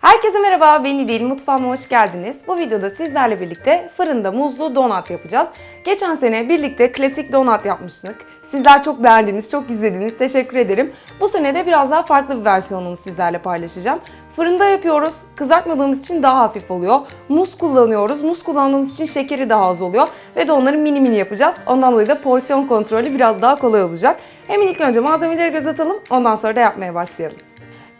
Herkese merhaba, ben İdil. Mutfağıma hoş geldiniz. Bu videoda sizlerle birlikte fırında muzlu donat yapacağız. Geçen sene birlikte klasik donat yapmıştık. Sizler çok beğendiniz, çok izlediniz. Teşekkür ederim. Bu sene de biraz daha farklı bir versiyonunu sizlerle paylaşacağım. Fırında yapıyoruz. Kızartmadığımız için daha hafif oluyor. Muz kullanıyoruz. Muz kullandığımız için şekeri daha az oluyor. Ve de onları mini mini yapacağız. Ondan dolayı da porsiyon kontrolü biraz daha kolay olacak. Hemen ilk önce malzemeleri göz atalım. Ondan sonra da yapmaya başlayalım.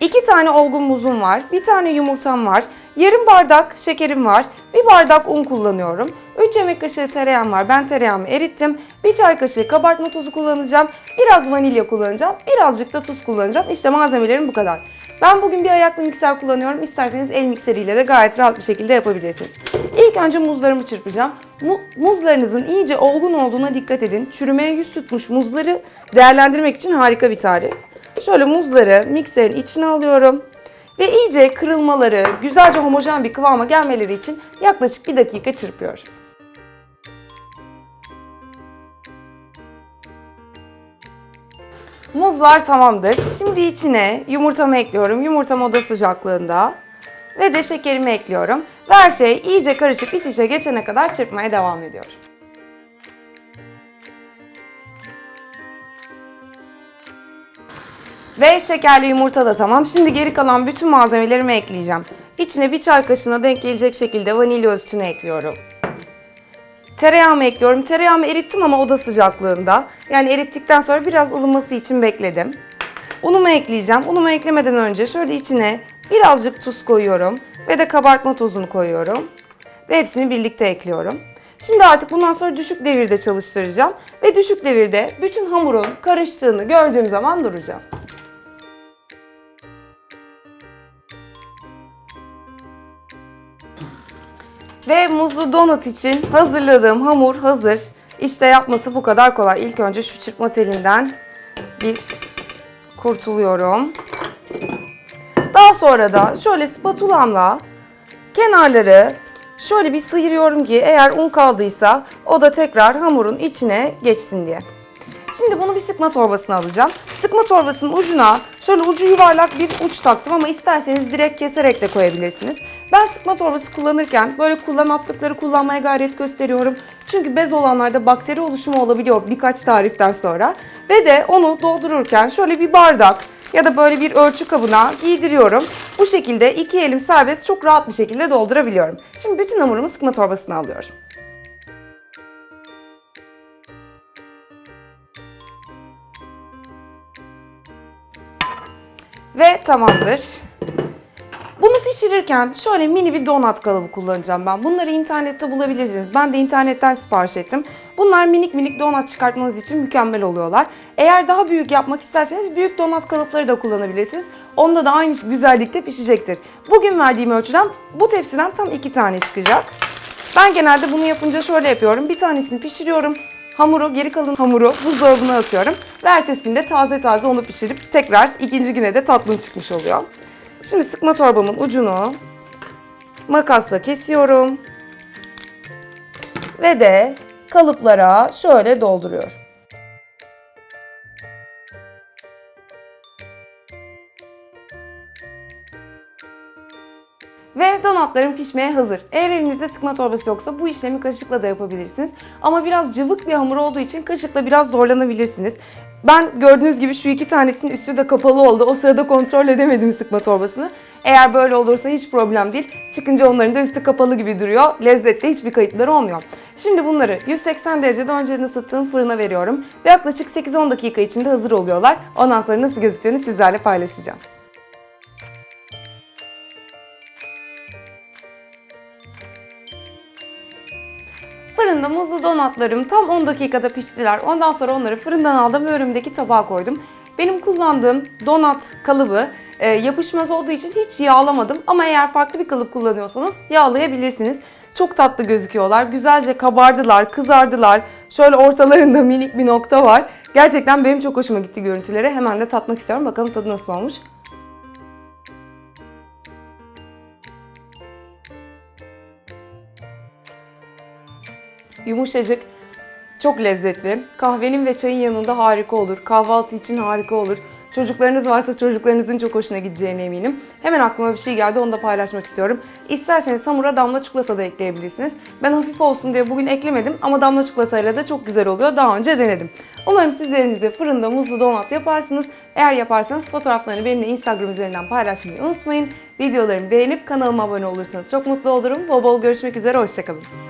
2 tane olgun muzum var, bir tane yumurtam var, yarım bardak şekerim var, bir bardak un kullanıyorum, 3 yemek kaşığı tereyağım var, ben tereyağımı erittim, bir çay kaşığı kabartma tozu kullanacağım, biraz vanilya kullanacağım, birazcık da tuz kullanacağım. İşte malzemelerim bu kadar. Ben bugün bir ayaklı mikser kullanıyorum, isterseniz el mikseriyle de gayet rahat bir şekilde yapabilirsiniz. İlk önce muzlarımı çırpacağım. Mu- muzlarınızın iyice olgun olduğuna dikkat edin. Çürümeye yüz tutmuş muzları değerlendirmek için harika bir tarif. Şöyle muzları mikserin içine alıyorum. Ve iyice kırılmaları, güzelce homojen bir kıvama gelmeleri için yaklaşık bir dakika çırpıyorum. Muzlar tamamdır. Şimdi içine yumurtamı ekliyorum. Yumurtam oda sıcaklığında. Ve de şekerimi ekliyorum. Ve her şey iyice karışıp iç içe geçene kadar çırpmaya devam ediyorum. Ve şekerli yumurta da tamam. Şimdi geri kalan bütün malzemelerimi ekleyeceğim. İçine bir çay kaşığına denk gelecek şekilde vanilya üstüne ekliyorum. Tereyağımı ekliyorum. Tereyağımı erittim ama oda sıcaklığında. Yani erittikten sonra biraz ılıması için bekledim. Unumu ekleyeceğim. Unumu eklemeden önce şöyle içine birazcık tuz koyuyorum. Ve de kabartma tozunu koyuyorum. Ve hepsini birlikte ekliyorum. Şimdi artık bundan sonra düşük devirde çalıştıracağım. Ve düşük devirde bütün hamurun karıştığını gördüğüm zaman duracağım. Ve muzlu donut için hazırladığım hamur hazır. İşte yapması bu kadar kolay. İlk önce şu çırpma telinden bir kurtuluyorum. Daha sonra da şöyle spatulamla kenarları şöyle bir sıyırıyorum ki eğer un kaldıysa o da tekrar hamurun içine geçsin diye. Şimdi bunu bir sıkma torbasına alacağım. Sıkma torbasının ucuna şöyle ucu yuvarlak bir uç taktım ama isterseniz direkt keserek de koyabilirsiniz. Ben sıkma torbası kullanırken böyle kullanatlıkları kullanmaya gayret gösteriyorum. Çünkü bez olanlarda bakteri oluşumu olabiliyor birkaç tariften sonra. Ve de onu doldururken şöyle bir bardak ya da böyle bir ölçü kabına giydiriyorum. Bu şekilde iki elim serbest çok rahat bir şekilde doldurabiliyorum. Şimdi bütün hamurumu sıkma torbasına alıyorum. Ve tamamdır. Bunu pişirirken şöyle mini bir donat kalıbı kullanacağım ben. Bunları internette bulabilirsiniz. Ben de internetten sipariş ettim. Bunlar minik minik donat çıkartmanız için mükemmel oluyorlar. Eğer daha büyük yapmak isterseniz büyük donat kalıpları da kullanabilirsiniz. Onda da aynı güzellikte pişecektir. Bugün verdiğim ölçüden bu tepsiden tam iki tane çıkacak. Ben genelde bunu yapınca şöyle yapıyorum. Bir tanesini pişiriyorum. Hamuru, geri kalan hamuru buzdolabına atıyorum. Ve ertesi günde taze taze onu pişirip tekrar ikinci güne de tatlım çıkmış oluyor. Şimdi sıkma torbamın ucunu makasla kesiyorum. Ve de kalıplara şöyle dolduruyorum. Ve donatlarım pişmeye hazır. Eğer evinizde sıkma torbası yoksa bu işlemi kaşıkla da yapabilirsiniz. Ama biraz cıvık bir hamur olduğu için kaşıkla biraz zorlanabilirsiniz. Ben gördüğünüz gibi şu iki tanesinin üstü de kapalı oldu. O sırada kontrol edemedim sıkma torbasını. Eğer böyle olursa hiç problem değil. Çıkınca onların da üstü kapalı gibi duruyor. Lezzette hiçbir kayıtları olmuyor. Şimdi bunları 180 derecede önceden ısıttığım fırına veriyorum. Ve yaklaşık 8-10 dakika içinde hazır oluyorlar. Ondan sonra nasıl gözüktüğünü sizlerle paylaşacağım. Fırında muzlu donatlarım tam 10 dakikada piştiler. Ondan sonra onları fırından aldım ve önümdeki tabağa koydum. Benim kullandığım donat kalıbı e, yapışmaz olduğu için hiç yağlamadım. Ama eğer farklı bir kalıp kullanıyorsanız yağlayabilirsiniz. Çok tatlı gözüküyorlar. Güzelce kabardılar, kızardılar. Şöyle ortalarında minik bir nokta var. Gerçekten benim çok hoşuma gitti görüntüleri. Hemen de tatmak istiyorum. Bakalım tadı nasıl olmuş. Yumuşacık, çok lezzetli. Kahvenin ve çayın yanında harika olur. Kahvaltı için harika olur. Çocuklarınız varsa çocuklarınızın çok hoşuna gideceğine eminim. Hemen aklıma bir şey geldi onu da paylaşmak istiyorum. İsterseniz hamura damla çikolata da ekleyebilirsiniz. Ben hafif olsun diye bugün eklemedim ama damla çikolatayla da çok güzel oluyor. Daha önce denedim. Umarım siz de evinizde fırında muzlu donat yaparsınız. Eğer yaparsanız fotoğraflarını benimle Instagram üzerinden paylaşmayı unutmayın. Videolarımı beğenip kanalıma abone olursanız çok mutlu olurum. Bol bol görüşmek üzere, hoşçakalın.